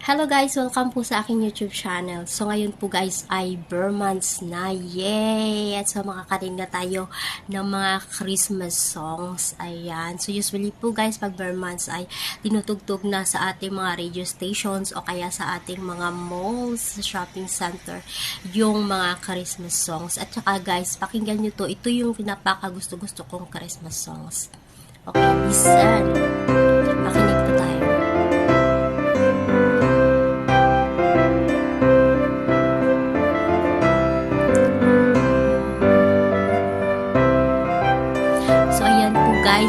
Hello guys! Welcome po sa aking YouTube channel. So ngayon po guys ay Burmans na. Yay! At so makakarin na tayo ng mga Christmas songs. Ayan. So usually po guys pag Burmans ay tinutugtog na sa ating mga radio stations o kaya sa ating mga malls, shopping center yung mga Christmas songs. At saka guys, pakinggan nyo to. Ito yung pinapaka gusto-gusto kong Christmas songs. Okay, listen.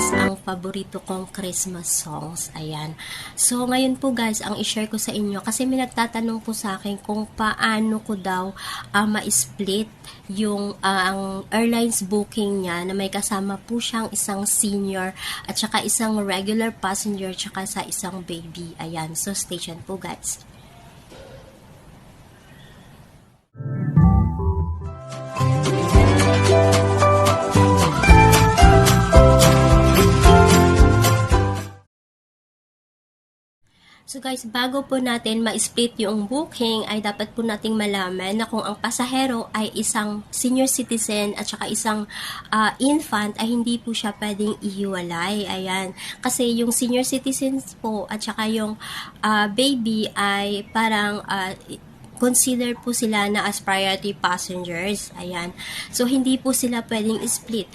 Guys, ang paborito kong Christmas songs. Ayan. So, ngayon po guys, ang i-share ko sa inyo, kasi may nagtatanong po sa akin kung paano ko daw ah, ma-split yung ah, ang airlines booking niya na may kasama po siyang isang senior at saka isang regular passenger at saka sa isang baby. Ayan. So, stay tuned po guys. So guys, bago po natin ma-split yung booking, ay dapat po nating malaman na kung ang pasahero ay isang senior citizen at saka isang ah, infant ay hindi po siya pwedeng ihiwalay. Ayan. Kasi yung senior citizens po at saka yung ah, baby ay parang ah, consider po sila na as priority passengers. Ayan. So, hindi po sila pwedeng split.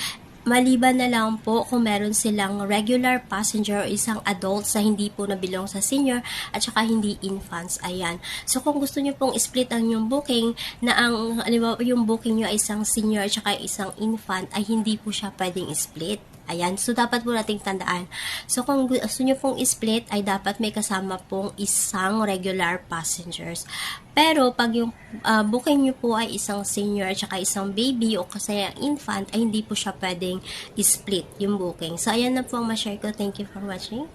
Maliban na lang po kung meron silang regular passenger o isang adult sa hindi po nabilong sa senior at saka hindi infants. Ayan. So, kung gusto nyo pong split ang yung booking na ang, alam yung booking nyo ay isang senior at saka isang infant ay hindi po siya pwedeng split. Ayan. So, dapat po nating tandaan. So, kung gusto nyo pong split, ay dapat may kasama pong isang regular passengers. Pero, pag yung ah, booking nyo po ay isang senior at saka isang baby o kasi infant, ay hindi po siya pwedeng split yung booking. So, ayan na po ang ma-share ko. Thank you for watching.